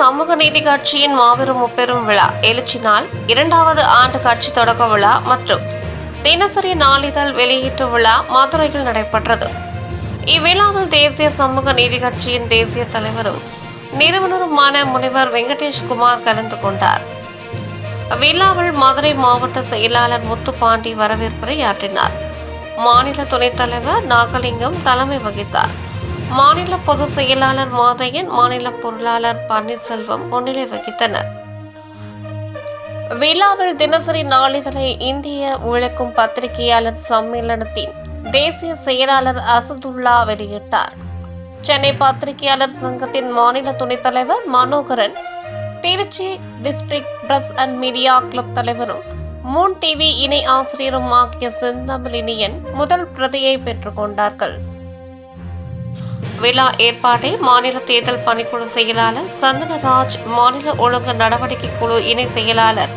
சமூக நீதி கட்சியின் மாபெரும் முப்பெரும் விழா எழுச்சி நாள் இரண்டாவது ஆண்டு கட்சி தொடக்க விழா மற்றும் தினசரி நாளிதழ் வெளியீட்டு விழா மதுரையில் நடைபெற்றது. இவ்விழாவில் தேசிய சமூக நீதி கட்சியின் தேசிய தலைவரும் நிறுவனருமான முனிவர் வெங்கடேஷ் குமார் கலந்து கொண்டார். விழாவில் மதுரை மாவட்ட செயலாளர் முத்துப்பாண்டி வரவேற்புரையாற்றினார் மாநில துணைத் தலைவர் நாகலிங்கம் தலைமை வகித்தார். மாநில பொதுச் செயலாளர் மாதையன் மாநில பொருளாளர் பன்னீர்செல்வம் முன்னிலை வகித்தனர். விழாவில் தினசரி நாளிதழை இந்திய உழைக்கும் பத்திரிகையாளர் சம்மேளனத்தின் தேசிய செயலாளர் அசதுல்லா வெளியிட்டார். சென்னை பத்திரிகையாளர் சங்கத்தின் மாநில துணைத் தலைவர் Manoharan Trichy district press and media club தலைவரும் மூன் டிவி இணை ஆசிரியரும் ஆகிய செந்தமிழினியன் முதல் பிரதியை பெற்றுக்கொண்டார்கள் விழா ஏற்பாட்டை மாநில தேர்தல் பணிக்குழு செயலாளர் சந்தனராஜ் மாநில ஒழுங்கு நடவடிக்கை குழு இணை செயலாளர்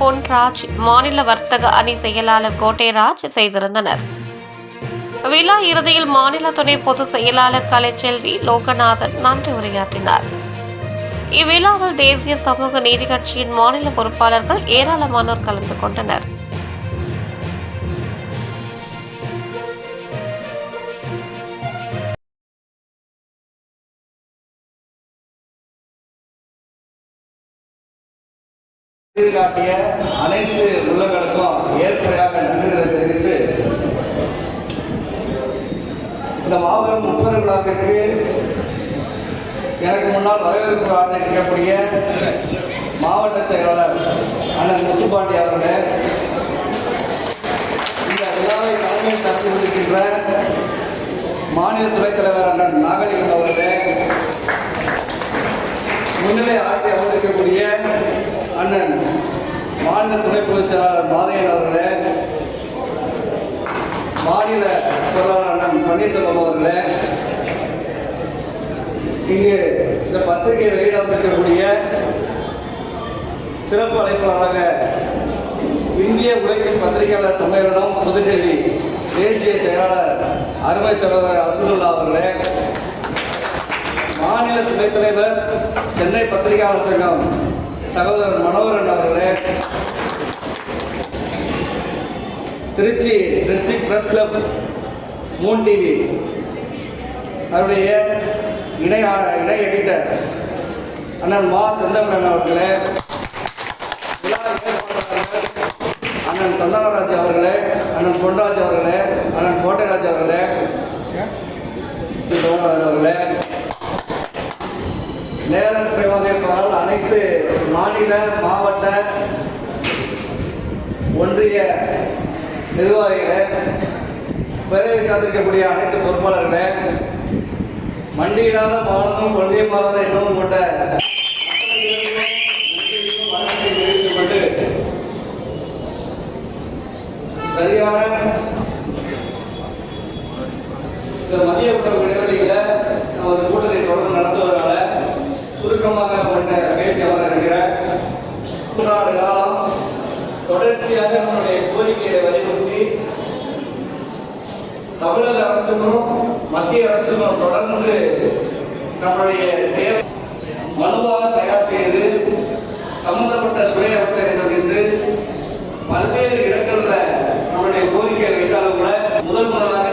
பொன்ராஜ் மாநில வர்த்தக அணி செயலாளர் கோட்டைராஜ் செய்திருந்தனர். விழா இறுதியில் மாநில துணை பொதுச் செயலாளர் கலைச்செல்வி லோகநாதன் நன்றி உரையாற்றினார். இவ்விழாவில் தேசிய சமூக நீதி கட்சியின் மாநில பொறுப்பாளர்கள் ஏராளமானோர் கலந்து கொண்டனர். காட்டிய அனைத்து உள்ளங்களுக்கும் ஏற்படையாக நன்றி தெரிவித்து இந்த மாபெரும் முப்பது விழாக்கிற்கு எனக்கு முன்னால் வரவேற்பு ஆற்றிருக்கக்கூடிய மாவட்ட செயலாளர் அண்ணன் முத்துப்பாண்டி அவர்களே இந்த விழாவை தலைமை நடத்தி கொண்டிருக்கின்ற மாநில துணைத் தலைவர் அண்ணன் நாகலிங்கம் அவர்களே முன்னிலை ஆட்சி அமர்ந்திருக்கக்கூடிய அண்ணன் மாநில துணை பொதுச் செயலாளர் மாதையன் அவர்களே மாநில பொருளாளர் அண்ணன் பன்னீர்செல்வம் அவர்களே இங்கு இந்த பத்திரிகை வெளியிட வந்திருக்கக்கூடிய சிறப்பு அழைப்பாளராக இந்திய உழைக்கும் பத்திரிகையாளர் சம்மேளனம் புதுடெல்லி தேசிய செயலாளர் அருமை சகோதரர் அசுதுல்லா அவர்களே மாநில துணைத் தலைவர் சென்னை பத்திரிகையாளர் சங்கம் சகோதரர் மனோகரன் அவர்களே. Trichy district press club moon TV. அவருடைய இணை இணை எடிட்டர் அண்ணன் மா. செந்தமன் அவர்களே. அண்ணன் சந்தானராஜ் அவர்களே அண்ணன் பொன்ராஜ் அவர்களே அண்ணன் கோட்டைராஜ் அவர்களே. அவர்களே. நேரம் குறைவாக அனைத்து மாநில மாவட்ட ஒன்றிய நிர்வாகிகளை பிறவை சார்ந்திருக்கக்கூடிய அனைத்து பொறுப்பாளர்களே மண்டியிடாத மானமும் ஒன்றிய மாறாத இன்னமும் கொண்ட கொண்டு சரியான இந்த மதிய உணவுகளை இடைவெளியில நம்ம ஒரு கூட்டத்தை தொடர்ந்து நடத்துவதனால சுருக்கமாக கொண்ட பேசி அமர இருக்கிறேன் மூன்றாண்டு காலம் தொடர்ச்சியாக நம்முடைய கோரிக்கையை வலியுறுத்தி தமிழக அரசுக்கும் மத்திய அரசுக்கும் தொடர்ந்து நம்முடைய தேவை மனுவாக தயார் செய்து சம்பந்தப்பட்ட சுய அமைச்சரை சந்தித்து பல்வேறு இடங்களில் நம்முடைய கோரிக்கை வைத்தாலும் கூட முதல் முதலாக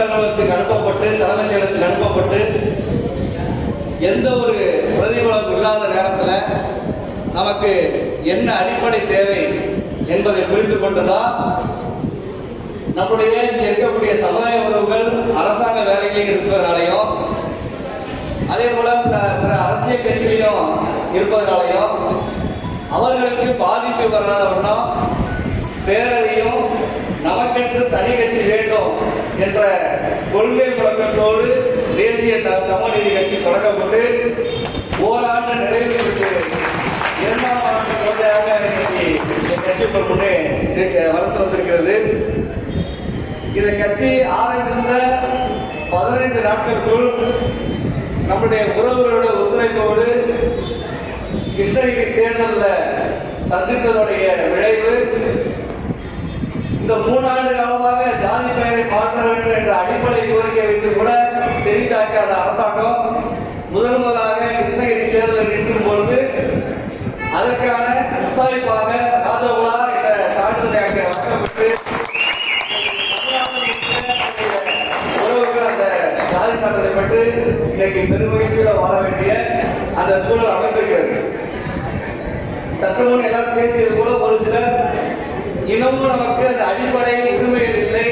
அதுவும் அனுப்பப்பட்டு தலைமைச் செயலத்துக்கு அனுப்பப்பட்டு எந்த ஒரு பிரதிபலம் இல்லாத நேரத்தில் நமக்கு என்ன அடிப்படை தேவை என்பதை புரிந்து கொண்டுதான் நம்முடைய இருக்கக்கூடிய சமுதாய உறவுகள் அரசாங்க வேலைகளில் இருப்பதனாலையும் அதே போல பிற- அரசியல் கட்சிகளையும் இருப்பதனாலையும் அவர்களுக்கு பாதிப்பு வராத வண்ணம் பேரவையும் நமக்கென்று தனி கட்சி வேண்டும் என்ற கொள்கை முழக்கத்தோடு தேசிய த- கட்சி தொடங்கப்பட்டு ஓராண்டு நிறைவு பெற்று இரண்டாம் ஆண்டு குழந்தையாக இன்னைக்கு இந்த கட்சி இப்ப முன்னே வளர்த்து வந்திருக்கிறது. இந்த கட்சி ஆரம்பித்த பதினைந்து நாட்களுக்குள் நம்முடைய உறவுகளோட ஒத்துழைப்போடு கிருஷ்ணகிரி தேர்தலில் சந்தித்ததுடைய விளைவு இந்த மூணாண்டு காலமாக ஜாதி பெயரை மாற்ற வேண்டும் என்ற அடிப்படை கோரிக்கை வைத்து கூட செவி சாக்காத அரசாங்கம் முதன் முதலாக கிருஷ்ணகிரி தேர்தலில் நிற்கும் பொழுது அதற்கான முத்தாய்ப்பாக ராஜகுலா என்ற சான்றிதழை அங்கே வழங்கப்பட்டு அந்த ஜாதி சான்றிதழை பெற்று இன்னைக்கு பெருமகிழ்ச்சியோட வாழ வேண்டிய அந்த சூழல் அமைந்திருக்கிறது. சற்று முன் எல்லாம் பேசியது போல ஒரு சிலர் இன்னமும் நமக்கு அந்த அடிப்படை உரிமைகள் இல்லை.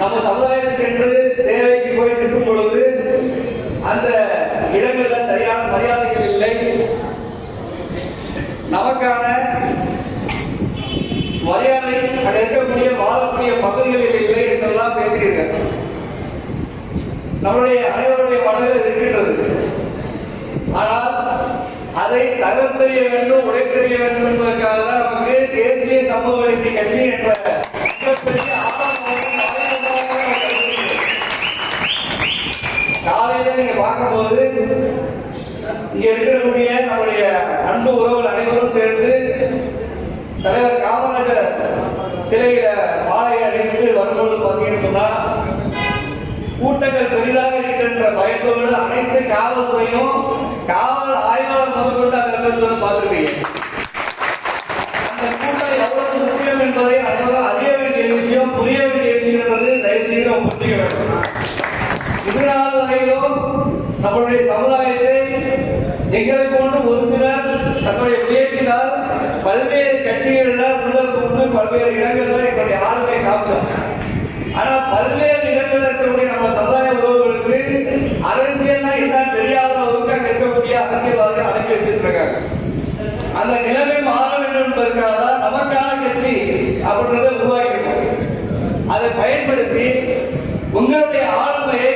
நம்ம சமுதாயத்துக்கென்று சேவைக்கு போய் நிற்கும் பொழுது அந்த இடங்களில் சரியான மரியாதைகள் இல்லை. நமக்கான மரியாதை அங்க இருக்கக்கூடிய வாழக்கூடிய பகுதிகளில் இல்லை என்றெல்லாம் பேசுகிறீர்கள். நம்முடைய அனைவருடைய மனதில் அதை தெரிய வேண்டும் உடை தெரிய வேண்டும் என்பதற்காக தான் நமக்கு தேசிய சமூக நீதி கட்சி என்ற மிகப்பெரிய ஆரம்பம் காலையில நீங்க பார்க்கும்போது இங்க இருக்கக்கூடிய நம்முடைய அன்பு உறவுகள் அனைவரும் சேர்ந்து தலைவர் காமராஜர் சிலையில மாலை அணிவித்து வரும்போது பார்த்தீங்கன்னு கூட்டங்கள் பெரிதாக இருக்கின்ற பயத்தோடு அனைத்து காவல்துறையும் காவல் ஆய்வாளர் முதற்கொண்டு அந்த இடத்துல வந்து பார்த்துருப்பீங்க அந்த கூட்டம் எவ்வளவு முக்கியம் என்பதை அனைவரும் அறிய வேண்டிய விஷயம் புரிய வேண்டிய விஷயம் என்பது தயவு செய்து அவங்க புரிஞ்சுக்க வேண்டும் இதனால் வரையிலும் நம்முடைய சமுதாயத்தை எங்களை போன்று ஒரு சிலர் தன்னுடைய முயற்சியினால் பல்வேறு கட்சிகளில் உள்ள புகுந்து பல்வேறு இடங்களில் எங்களுடைய ஆளுமை காமிச்சோம் ஆனா பல்வேறு இடங்களில் இருக்கக்கூடிய நம்ம சமுதாய உறவுகளுக்கு அரசியல்னா என்ன தெரியாத அளவுக்கு அங்க இருக்கக்கூடிய அரசியல்வாதிகள் அடக்கி வச்சிட்டு இருக்காங்க அந்த நிலைமை மாற வேண்டும் என்பதற்காக தான் நமக்கான கட்சி அப்படின்றத உருவாக்கிட்டோம் அதை பயன்படுத்தி உங்களுடைய ஆளுமையை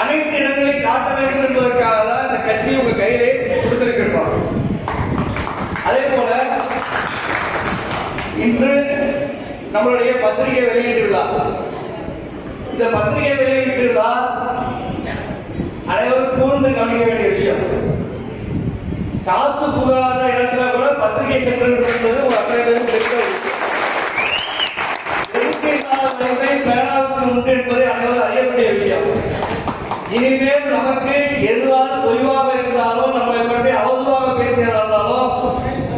அனைத்து இடங்களையும் காட்ட வேண்டும் என்பதற்காக தான் இந்த கட்சி உங்க கையிலே கொடுத்திருக்கிறோம். அதே போல இன்று நம்மளுடைய பத்திரிகை வெளியீட்டு விழா. இந்த பத்திரிகை வெளியீட்டு விழா அனைவரும் கூர்ந்து கவனிக்க வேண்டிய விஷயம். காத்து புகாத இடத்துல கூட பத்திரிகை சென்று என்பது ஒரு அத்தனை பேருக்கு தெரிந்த உண்டு என்பதை அனைவரும் அறியக்கூடிய விஷயம். இனிமேல் நமக்கு எதுவாக தொய்வாக இருந்தாலும் நம்மளை பற்றி அவதூறாக பேசியதாக இருந்தாலும்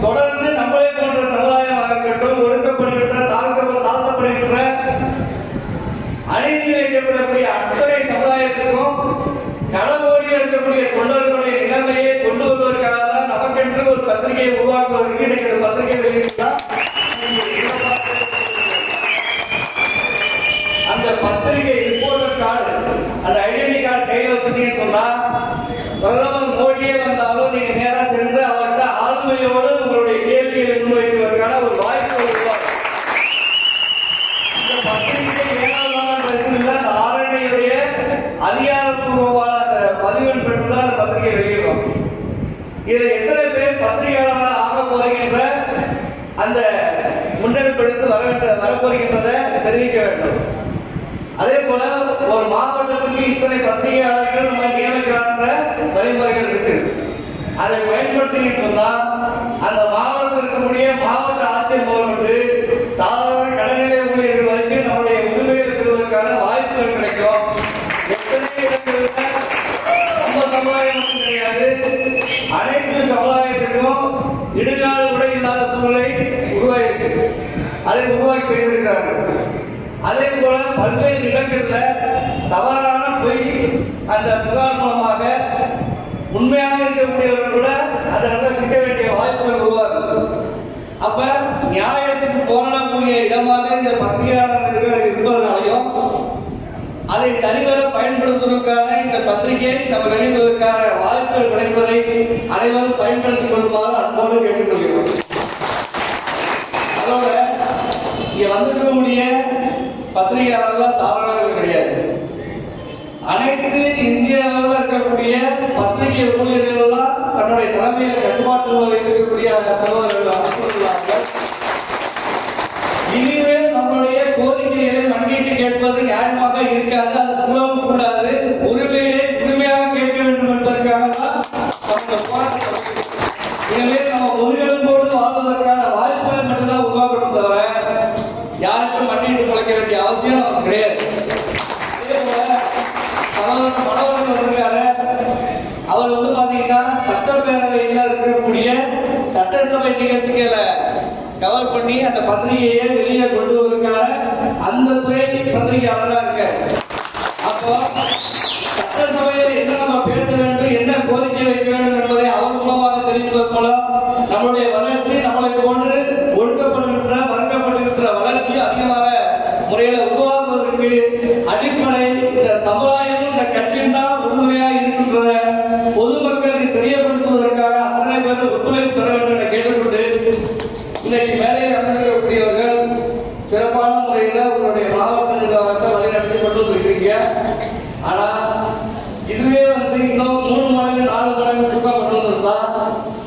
தொடர்ந்து நம்மளை போன்ற சமுதாயமாக இருக்கட்டும் ஒடுக்கப்படுகின்ற தாழ்த்த தாழ்த்தப்படுகின்ற அநீதி இழைக்கப்படக்கூடிய அத்தனை சமுதாயத்திற்கும் கடலோடி இருக்கக்கூடிய தொண்டர்களுடைய நிலைமையை கொண்டு வருவதற்காக தான் நமக்கென்று ஒரு பத்திரிகையை உருவாக்குவதற்கு இன்னைக்கு இந்த பத்திரிகை வெளியிட்டால் அந்த பத்திரிகை ரிப்போர்ட்டர் கார்டு அந்த ஐடென்டி கார்டு கையில் சொன்னா பிரதமர் மோடியே வந்தாலும் நீங்க நேரா சென்று அவர்கிட்ட ஆளுமையோடு உங்களுடைய கேள்விகளை முன்வைக்குவதற்கான ஒரு வாய்ப்பு உருவாக்கும் இந்த அந்த ஆரணியுடைய அதிகாரப்பூர்வமான அந்த பதிவெண் அந்த பத்திரிகை வெளியிடுறோம் இதுல எத்தனை பேர் பத்திரிகையாளராக ஆக போறீங்கன்ற அந்த முன்னெடுப்பு எடுத்து வர வேண்டிய வரப்போகின்றதை தெரிவிக்க வேண்டும். அதே போல ஒரு மாவட்டத்துக்கு இத்தனை பத்திரிகையாளர்கள் நம்ம நியமிக்கிறாங்க வழிமுறைகள் இருக்கு. அதை பயன்படுத்திக்கிட்டு சொன்னா அந்த மாவட்டத்தில் இருக்கக்கூடிய மாவட்ட ஆசிரியர் மூலம் வந்து சாதாரண கடநிலை ஊழியர்கள் வரைக்கும் நம்முடைய உரிமைகள் பெறுவதற்கான வாய்ப்புகள் கிடைக்கும். எத்தனை இடங்களில் நம்ம சமுதாயம் மட்டும் கிடையாது அனைத்து சமுதாயத்திற்கும் இடுகாடு கூட இல்லாத சூழ்நிலை உருவாயிருக்கு. அதை உருவாக்கி வைத்திருக்கிறார்கள். அதே போல பல்வேறு இடங்களில் தவறான பொய் அந்த புகார் மூலமாக உண்மையாக இருக்கக்கூடியவர்கள் கூட அந்த சிக்க வேண்டிய வாய்ப்புகள் உருவாகும் அப்ப நியாயத்துக்கு போராடக்கூடிய இடமாக இந்த பத்திரிகையாளர்கள் இருப்பதனாலையும் அதை சரிவர பயன்படுத்துவதற்கான இந்த பத்திரிகையை நம்ம வெளியிடுவதற்கான வாய்ப்புகள் கிடைப்பதை அனைவரும் பயன்படுத்திக் கொள்ளுமாறு அன்போடு கேட்டுக்கொள்கிறோம். அதோட இங்க வந்திருக்கக்கூடிய பத்திரிகையாளர்கள் சாதாரணர்கள் கிடையாது. அனைத்து இந்திய அளவில் இருக்கக்கூடிய பத்திரிகை ஊழியர்கள் எல்லாம் தன்னுடைய தலைமையில் கட்டுப்பாட்டு இருக்கக்கூடிய சகோதரர்கள் இனிமேல் நம்மளுடைய கோரிக்கைகளை மன்னிட்டு கேட்பது நியாயமாக இருக்காது அது கூடாது உரிமையை உரிமையாக கேட்க வேண்டும் என்பதற்காக தான் நம்ம போராட்டம் தொடங்கியிருக்கோம். இனிமேல் நம்ம ஒருங்கிணைப்போடு வாழ்வதற்கான வாய்ப்புகளை மட்டும்தான் உருவாக்கணும் தவிர யாருக்கும் மன்னிட்டு முளைக்க வேண்டிய அவசியம் நமக்கு கிடையாது அதே போல சகோதரர் மனோகரன் வந்திருக்காரு சட்டசபை நிகழ்ச்சிகளை கவர் பண்ணி அந்த பத்திரிகையை வெளியே கொண்டு வருவதற்கான அந்த துறை பத்திரிகையாளராக இருக்காரு. அப்போ சட்டசபையில் என்ன நம்ம பேச வேண்டும் என்ன கோரிக்கை வைக்க வேண்டும் என்பதை அவர் மூலமாக தெரிவிப்பதன் மூலம் நம்முடைய வளர்ச்சி நம்மளை போன்று ஒழுக்கப்பட்டிருக்கிற மறக்கப்பட்டிருக்கிற வளர்ச்சி அதிகமாக முறையில் உருவாக்குவதற்கு அடிப்படை இந்த சமுதாயமும் இந்த கட்சியும் தான் உறுதுணையாக இருக்கின்றன பொதுமக்களுக்கு தெரியப்படுத்துவதற்காக அத்தனை பேரும் ஒத்துழைப்பு தர வேண்டும் என கேட்டுக்கொண்டு இன்னைக்கு மேடையில் அமர்ந்திருக்கக்கூடியவர்கள் சிறப்பான முறையில் உங்களுடைய மாவட்ட நிர்வாகத்தை வழிநடத்தி கொண்டு வந்திருக்கீங்க ஆனா இதுவே வந்து இன்னும் மூணு மடங்கு நாலு மடங்கு சுகம் கொண்டு வந்திருந்தா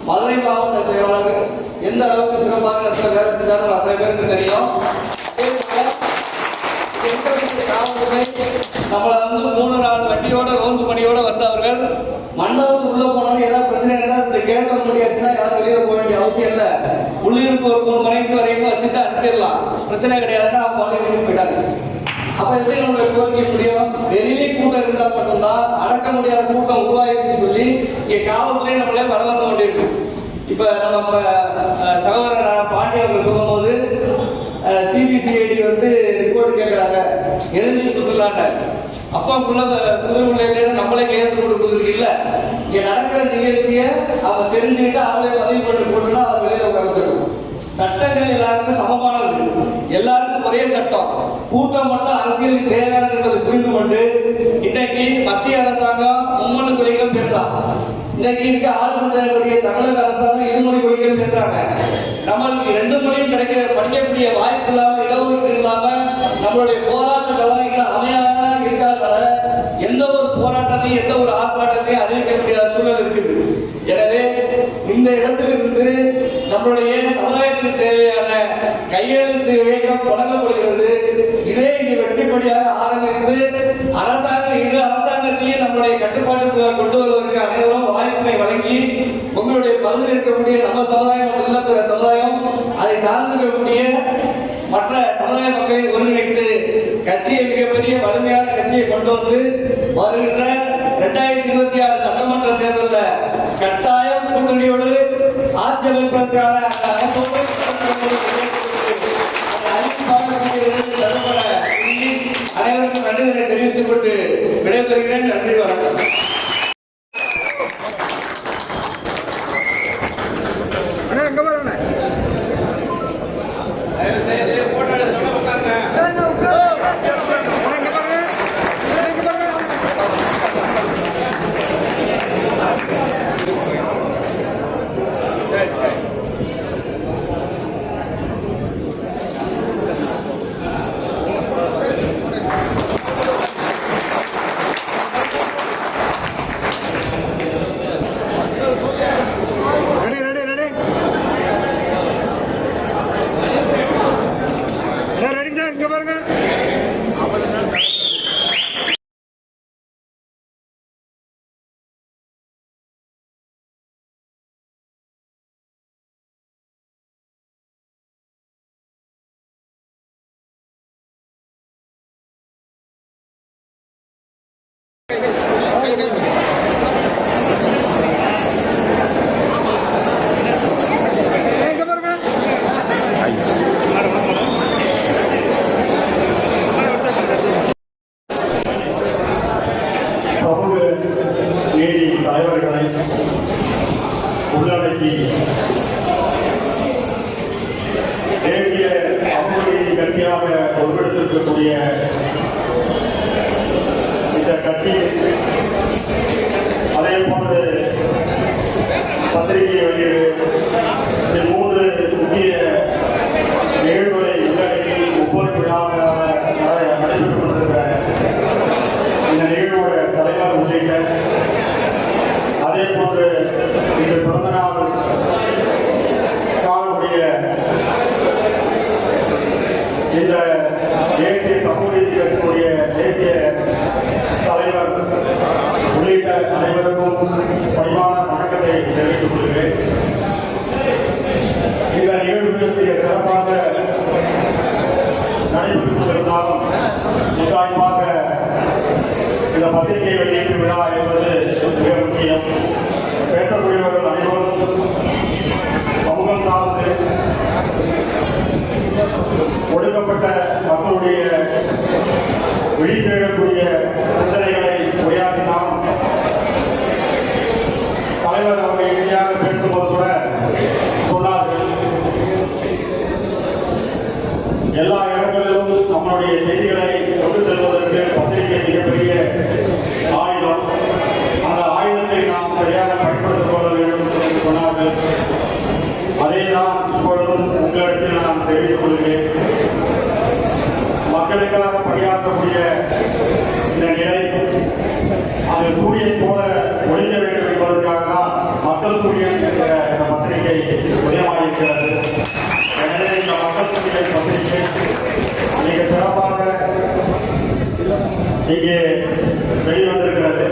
மதுரை மாவட்ட செயலாளர் எந்த அளவுக்கு சிறப்பாக நடத்த வேலை செஞ்சாலும் அத்தனை பேருக்கு தெரியும் அதே போல எங்களுடைய காவல்துறை நம்மளை வந்து மூணு நாலு வண்டியோட ரோந்து பணியோட வந்தவர்கள் மண்டபத்துக்கு உள்ள போனாலும் ஏதாவது பிரச்சனை இருந்தால் இந்த கேட்ட முடியாச்சுன்னா யாரும் வெளியே போக வேண்டிய அவசியம் இல்லை. உள்ளிருப்பு ஒரு மூணு மணிக்கு வரைக்கும் வச்சுட்டு அனுப்பிடலாம். பிரச்சனை கிடையாதுன்னா அவங்க பாலியல் போயிட்டாங்க. அப்ப எப்படி நம்மளுடைய கோரிக்கை முடியும்? வெளியிலே கூட்டம் இருந்தால் மட்டும்தான் அடக்க முடியாத கூட்டம் உருவாயிருக்குன்னு சொல்லி இங்க காவல்துறை நம்மளே பலவந்தம் கொண்டிருக்கு. இப்ப நம்ம சகோதரரான சகோதரர் பாண்டிய அவர்கள் சொல்லும்போது சிபிசிஐடி வந்து ரிப்போர்ட் கேட்கிறாங்க. எழுதி கொடுத்துடலாங்க அப்பாக்குள்ள புதுவில்லையில நம்மளே கையெழுத்து கொடுக்குறதுக்கு இல்ல. இங்க நடக்கிற நிகழ்ச்சியை அவர் தெரிஞ்சுக்கிட்டு அவளே பதிவு பண்ணி போட்டுனா அவர் வெளியில உட்கார சட்டங்கள் எல்லாருக்கும் சமமானது. எல்லாருக்கும் ஒரே சட்டம். கூட்டம் மட்டும் அரசியலுக்கு தேவையான என்பதை புரிந்து கொண்டு இன்னைக்கு மத்திய அரசாங்கம் மும்மொழி கொள்கைகள் பேசலாம். இன்னைக்கு இருக்க ஆளுநர்களுடைய தமிழக அரசாங்கம் இருமொழி கொள்கைகள் பேசுறாங்க. நம்மளுக்கு ரெண்டு மொழியும் கிடைக்க படிக்கக்கூடிய வாய்ப்பு இல்லாம இடஒதுக்கீடு இல்லாம நம்மளுடைய போராட்டம் போராட்டத்தையும் எந்த ஒரு ஆர்ப்பாட்டத்தையும் அறிவிக்க முடியாத சூழல் இருக்குது. எனவே இந்த இடத்திலிருந்து நம்மளுடைய சமுதாயத்துக்கு தேவையான கையெழுத்து இயக்கம் தொடங்கப்படுகிறது. இதே இங்கு வெற்றிப்படியாக ஆரம்பித்து அரசாங்கம் இரு அரசாங்கத்திலேயே நம்முடைய கட்டுப்பாட்டுக்குள்ள கொண்டு வருவதற்கு அனைவரும் வாய்ப்பினை வழங்கி உங்களுடைய பகுதியில் இருக்கக்கூடிய நம்ம சமுதாயம் இல்லத்துற சமுதாயம் அதை சார்ந்திருக்கக்கூடிய மற்ற சமுதாய மக்களை ஒருங்கிணைத்து கட்சியை மிகப்பெரிய வலிமையான கட்சியை கொண்டு வந்து வருகின்ற இரண்டாயிரத்தி இருபத்தி ஆறு சட்டமன்ற தேர்தலில் கட்டாயம் கூட்டணியோடு ஆட்சி அமைப்பதற்கான அந்த அனைவருக்கும் நன்றிகளை தெரிவித்துக் கொண்டு விடைபெறுகிறேன். நன்றி வணக்கம். எல்லா இடங்களிலும் நம்மளுடைய செய்திகளை கொண்டு செல்வதற்கு பத்திரிகை மிகப்பெரிய ஆயுதம். அந்த ஆயுதத்தை நாம் சரியாக பயன்படுத்திக் கொள்ள வேண்டும் என்று சொன்னார்கள். அதை தான் இப்பொழுதும் உங்களிடத்தில் நான் தெரிவித்துக் கொள்கிறேன். மக்களுக்காக பணியாற்றக்கூடிய இந்த நிலை அது சூரியன் போல ஒழிக்க வேண்டும் என்பதற்காக தான் மக்கள் சூரியன் என்ற பத்திரிகை உதயமாயிருக்கிறது இந்த மக்கள் பத்திரிகை மிக சிறப்பாக இங்கே வெளிவந்திருக்கிறது.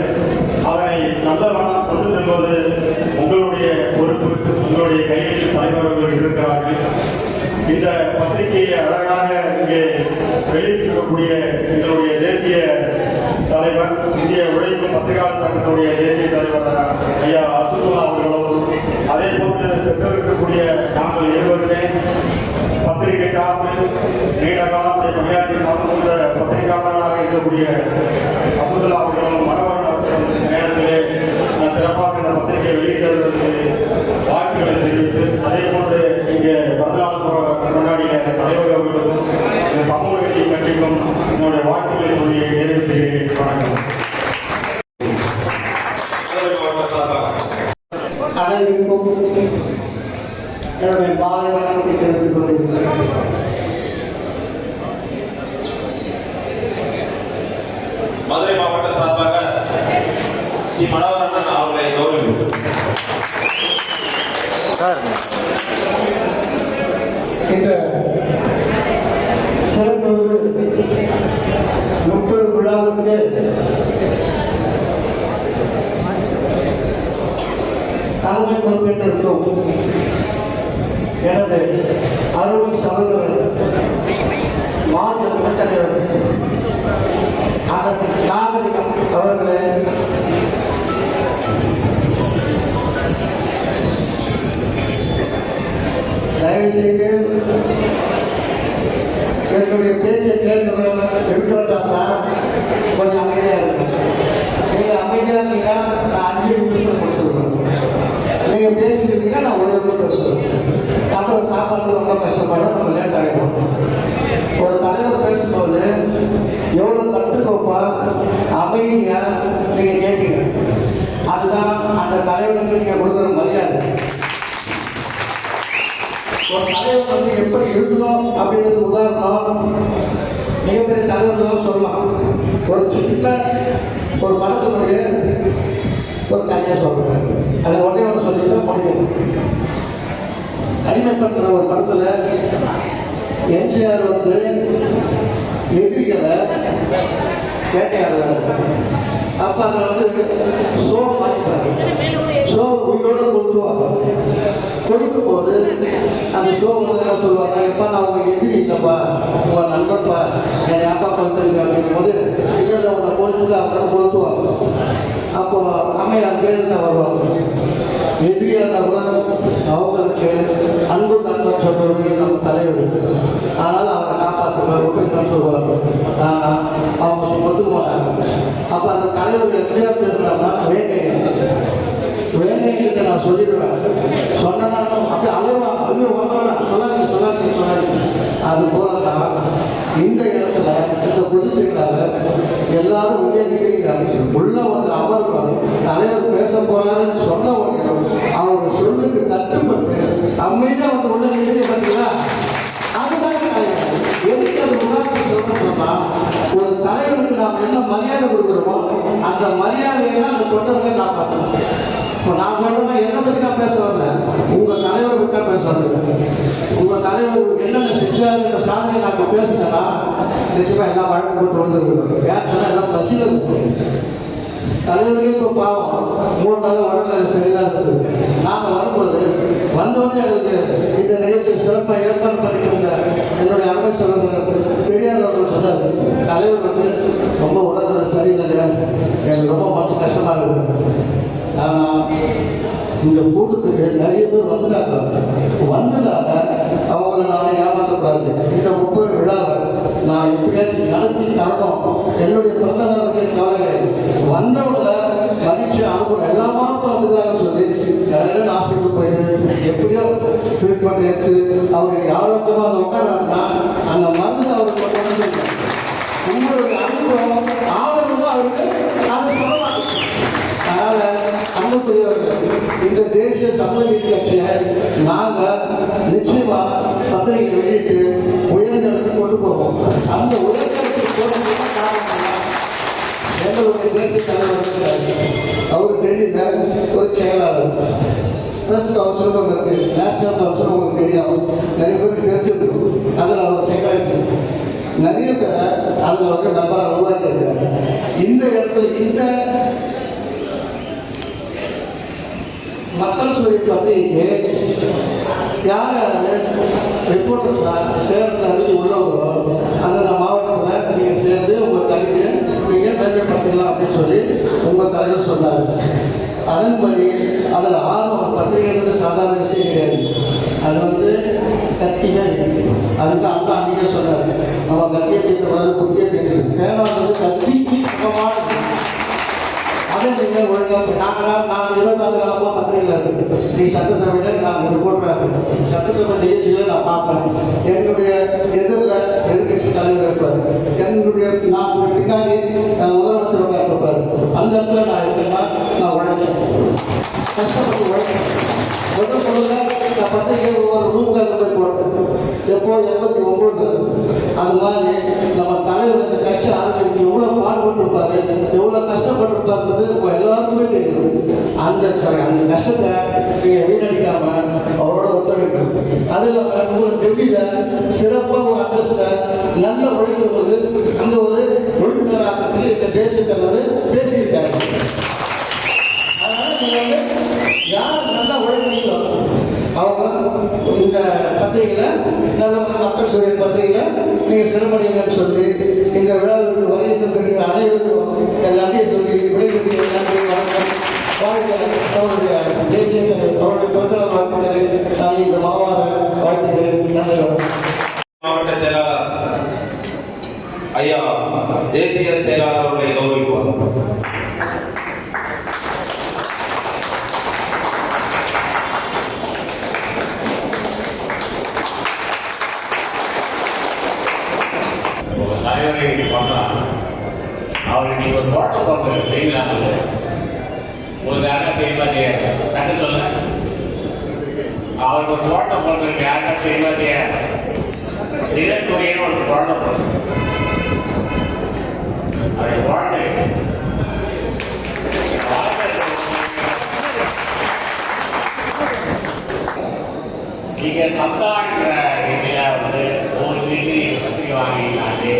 அதனை நல்ல வண்ணம் கொண்டு செல்வது உங்களுடைய பொறுப்பு உங்களுடைய கையில் தலைவர்கள் இருக்கிறார்கள். இந்த பத்திரிகையை அழகாக இங்கே வெளியிட்டிருக்கக்கூடிய எங்களுடைய தேசிய தலைவர் இந்திய உழைப்பு பத்திரிகை சங்கத்துடைய தேசிய தலைவர் ஐயா அசுத்துல்லா அவர்களும் அதே போன்று பெற்றிருக்கக்கூடிய நாங்கள் இருவருமே பத்திரிகை சார்ந்து நீண்ட காலம் பணியாற்றி கொண்ட பத்திரிகையாளராக இருக்கக்கூடிய அப்துல்லா அவர்களும் மனவன் அவர்களும் நேரத்திலே சிறப்பாக இந்த பத்திரிகை வெளியிட்டதற்கு வாழ்த்துக்களை தெரிவித்து அதே போன்று இங்கே பதினாலு கொண்டாடிய தலைவர் அவர்களுக்கும் இந்த சமூக நீதி கட்சிக்கும் என்னுடைய வாழ்த்துக்களை சொல்லி நிறைவு செய்கிறேன் வணக்கம் அனைவருக்கும் என்னுடைய மாலை வணக்கத்தை தெரிவித்துக் கொண்டிருக்கிறேன் மதுரை மாவட்ட சார்பாக ஸ்ரீ மனோகரன் அவர்களை கௌரவிக்கும் இந்த சிறப்பு முப்பது விழாவுக்கு தலைமை பொறுப்பேற்றிருக்கும் எனது அருமை சகோதரர் மாநில துணைத்தலைவர் அதற்கு நாகரிகம் அவர்களே. தயவு செய்து என்னுடைய பேச்சை கேட்கிறவங்க எப்படி வந்தாங்கன்னா கொஞ்சம் அமைதியாக இருக்கும் நீங்கள் அமைதியாக இருந்தீங்கன்னா நான் அஞ்சு நிமிஷத்தில் முடிச்சுடுவேன் நீங்கள் பேசிட்டு இருந்தீங்கன்னா நான் ஒரு நிமிஷம் பேசுவேன் அப்புறம் சாப்பாடு ரொம்ப கஷ்டப்படும் நம்ம லேட் ஆகிடும் ஒரு தலைவர் பேசும்போது எவ்வளோ கட்டுக்கோப்பா அமைதியாக நீங்கள் கேட்டீங்க. அதுதான் அந்த தலைவருக்கு நீங்கள் கொடுக்குற மரியாதை ஒரு தலைவர் வந்து எப்படி இருக்கணும் அப்படிங்கிறது உதாரணம் மிகப்பெரிய தலைவர்களும் சொல்லலாம். ஒரு சின்ன ஒரு படத்தினுடைய ஒரு கதையை சொல்கிறேன் அதை உடனே ஒன்று சொல்லிட்டு முடியும். அடிமைப்பட்ட ஒரு படத்தில் எம்ஜிஆர் வந்து எதிரிகளை வேட்டையாடுறாரு. அப்போ அதில் வந்து சோ மாற்றிட்டாரு சோ உயிரோடு கொடுத்துருவாங்க கொடுக்கும் போது அந்த ஷோ சொல்லுவாங்க இப்போ நான் உங்க எதிரி இல்லைப்பா. உங்க நண்பன்ப்பா என் அப்பா கொடுத்துருங்க அப்படிங்கும் போது இல்லை உங்களை கொடுத்து அவங்க கொளுத்துவாங்க அப்போ அம்மையார் கேள்வி வருவாங்க. எதிரியாக இருந்தால் கூட அவங்களுக்கு அன்பு நண்பன் சொல்றது நம்ம தலைவர் அதனால் அவரை காப்பாற்றுவார் அப்படின்னு சொல்லுவாங்க. அவங்க ஒத்துக்க போனாங்க அப்போ அந்த தலைவர்கள் எப்படியா பேசுகிறாங்கன்னா வேங்கையா நான் சொல்லிடுவேன் சொன்னதாலும் அப்படியே அழுவாங்க ஐயோ வரலாம் சொல்லாதீங்க சொல்லாதீங்க சொல்லாதீங்க. அது போல தான் இந்த இடத்துல இந்த பொதுச்செயலாளர் எல்லாரும் வெளியே நிற்கிறீங்க உள்ள வந்து அமர்வாங்க தலைவர் பேச போறாருன்னு சொன்ன உடனே அவங்க சொல்லுக்கு தட்டுப்பட்டு அமைதியாக வந்து உள்ள நிற்கிறீங்க பார்த்தீங்களா அதுதான் எதுக்கு அது உதாரணம் சொல்றேன்னு சொன்னா ஒரு தலைவருக்கு நாம் என்ன மரியாதை கொடுக்குறோமோ அந்த மரியாதையெல்லாம் அந்த தொண்டர்கள் காப்பாற்றணும் இப்போ நான் சொல்றேன்னா என்னை பற்றி நான் பேச வரல. உங்க தலைவர் விட்டா பேச வரல. உங்க தலைவர் என்னென்ன செஞ்சாருன்ற சாதனை நான் இப்போ பேசுனேன்னா நிச்சயமா எல்லாம் வழக்கு போட்டு வந்துருக்கணும் ஏன் எல்லாம் பசியில் இருக்கும் தலைவர்களே இப்போ பாவம். மூணு நாள் உடல்நிலை சரியில்லாத இருந்தது நாங்கள் வரும்போது வந்தோடனே எங்களுக்கு இந்த நிகழ்ச்சி சிறப்பாக ஏற்பாடு பண்ணிட்டு என்னுடைய அருமை சகோதரர் பெரியார் அவர்கள் சொன்னார் தலைவர் வந்து ரொம்ப உடல்நிலை சரியில்லை எனக்கு ரொம்ப மனசு கஷ்டமாக இருக்குது இந்த கூட்டத்துக்கு நிறைய பேர் வந்துட்டாங்க வந்ததால அவங்கள நான் ஏமாற்றக்கூடாது இந்த முப்பது விழாவை நான் எப்படியாச்சும் நடத்தி தரணும். என்னுடைய பிறந்த நாளுக்கு கவலை வந்தவங்கள மகிழ்ச்சி அனுப்பணும் எல்லா மாவட்டம் வந்துதான்னு சொல்லி நிறைய ஹாஸ்பிட்டல் போயிட்டு எப்படியோ ட்ரீட்மெண்ட் எடுத்து அவருக்கு ஆரோக்கியமாக வந்து உட்காராருன்னா அந்த மருந்து அவருக்கு உங்களுடைய அனுபவம் ஆதரவு அவருக்கு. அன்புக்குரியவர்கள் இந்த தேசிய சமூக நீதி கட்சியை நாங்கள் நிச்சயமா பத்திரிகை வெளியிட்டு உயர்ந்தெடுத்து கொண்டு போவோம். அந்த உயர்ந்த இடத்துக்கு எங்களுடைய தேசிய தலைவர் அவர் டெல்லியில் ஒரு செயலாளர். ப்ரெஸ் கவுன்சில் ஒன்று நேஷனல் கவுன்சில் உங்களுக்கு தெரியும் நிறைய பேருக்கு தெரிஞ்சிருக்கும். அதில் அவர் செக்ரட்டரி நிறைய பேரை அதில் வந்து மெம்பராக உருவாக்கியிருக்காரு. இந்த இடத்துல இந்த மக்கள் சொல்லி பத்திரிகை யார் யார் ரிப்போர்ட்டர்ஸ்லாம் சேர்ந்து அனுப்பி உள்ளவங்களோ அந்தந்த மாவட்டத்தில் நீங்கள் சேர்ந்து உங்கள் தகுதியை நீங்கள் மேம்படுத்திக்கலாம் அப்படின்னு சொல்லி உங்கள் தலைவர் சொன்னார். அதன்படி அதில் ஆர்வம் பத்திரிகைன்றது சாதாரண விஷயம் கிடையாது. அது வந்து கத்தியாக இருக்கு. அதுக்கு அந்த அன்றைக்கே சொன்னார். நம்ம கத்தியை தீர்க்கக்கூடாது புத்தியை தீர்க்கிறது பேனா வந்து கத்திக்கு சுகமான அதை நீங்கள் ஒழுங்காக நாங்கள் நான் இருபத்தாறு காலமாக பத்திரிகையில் இருக்கு நீ சட்டசபையில் நான் ரிப்போர்ட்டராக இருக்கேன் சட்டசபை நிகழ்ச்சிகளை நான் பார்ப்பேன். என்னுடைய எதிரில் எதிர்கட்சி தலைவர் இருப்பார். என்னுடைய நான் பின்னாடி அஹ், இருப்பார். அந்த இடத்துல நான் இருக்கேன்னா நான் உழைச்சேன் கஷ்டப்பட்டு உழைச்சேன் முதல் முதல்ல நான் பத்திரிகை ஒவ்வொரு ரூமுக்கு அந்த போய் போட்டேன் எப்போ எண்பத்தி ஒம்பது அது மாதிரி நம்ம தலைவர் இந்த கட்சி ஆரம்பிச்சு எவ்வளோ கஷ்டப்பட்டிருப்பாருன்றது இப்போ எல்லாருக்குமே தெரியும். அந்த சாரி அந்த கஷ்டத்தை நீங்கள் வீணடிக்காம அவரோட ஒத்துழைப்பு அதில் உங்களுக்கு டெல்லியில் சிறப்பாக ஒரு அந்தஸ்தை நல்ல உழைக்கிறவங்களுக்கு அந்த ஒரு உறுப்பினராக இந்த தேசிய தலைவர் பேசியிருக்காரு அதனால நீங்க வந்து யார் நல்லா உழைக்கிறீங்களோ அவங்க இந்த பத்திரிகையில நல்ல மக்கள் சொல்லிய பத்திரிகையில நீங்க சிறப்படைங்கன்னு சொல்லி இந்த விழாவிற்கு வருகை தந்திருக்கிற அனைவருக்கும் எல்லாத்தையும் சொல்லி விடைபெற்று நன்றி தேசிய அவருடைய பிறந்தநாள் வாழ்த்துக்களை நான் இந்த மாவார வாழ்த்துகிறேன். நன்றி மாவட்ட செயலாளர் ஐயா தேசிய செயலாளருடைய அவர் இன்னைக்கு ஒரு தோட்டம் போட்டு செய்யலாம் உங்களுக்கு யாருக்கா தெரியுமா தெரியாது தட்டு சொல்ல அவருக்கு ஒரு தோட்டம் போட்டுருக்கு யாருக்கா தெரியுமா தெரியாது தினத்துறைன்னு ஒரு தோட்டம் போட்டு அவருடைய குழந்தை நீங்கள் சமுதாயங்கிற ரீதியில வந்து ஒவ்வொரு வீட்லையும் பத்திரிக்கை வாங்கினாலே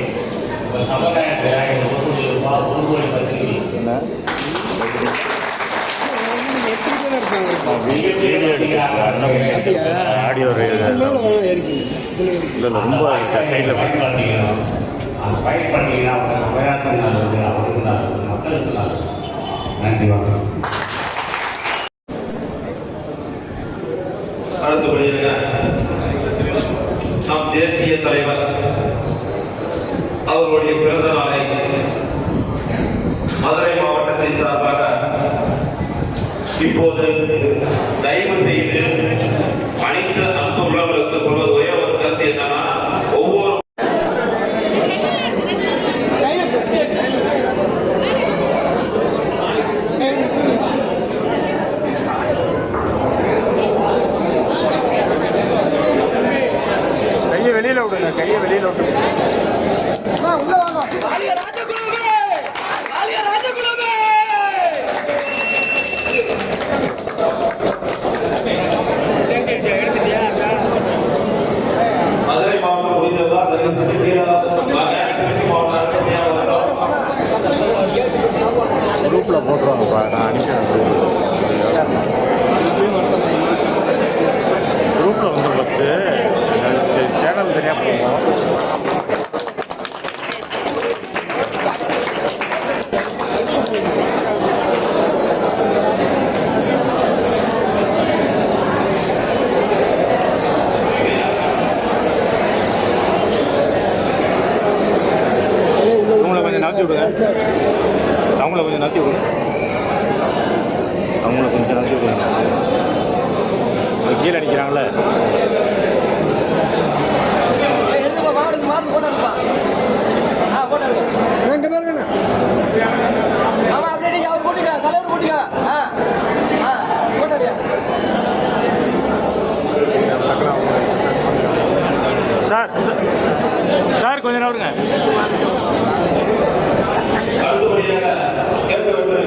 ஆடியோ இல்லை ரொம்ப சைடில் ஃபைட் பண்ணீங்கன்னா மக்களுக்கு நன்றி வணக்கம் அடுத்தபடியாக நம் தேசிய தலைவர் அவர்களுடைய பிறந்த நாளை மதுரை மாவட்டத்தின் சார்பாக இப்போது தயவு செய்து அனைத்து அன்பு உள்ளவர்களுக்கு சொல்வது ஒரே ஒரு கருத்து என்னன்னா ஒவ்வொரு கையை வெளியில் விடுங்க கையை வெளியில் விடுங்க. குரூப்பில் போட்டுருவாங்கப்பா நான் அனுப்பிடுறேன் குரூப்பில் வந்து ஃபஸ்ட்டு சேனல் தனியாக போவோம். நகர்த்தி விடுங்க அவங்கள கொஞ்சம் நகர்த்தி விடுங்க அவங்கள கொஞ்சம் அடிக்கிறாங்களே. இங்க பாருங்கண்ணா சார் சார், சார் கொஞ்ச நேரம் இருங்க. அடுத்தபடியாக கேட்க வேண்டும்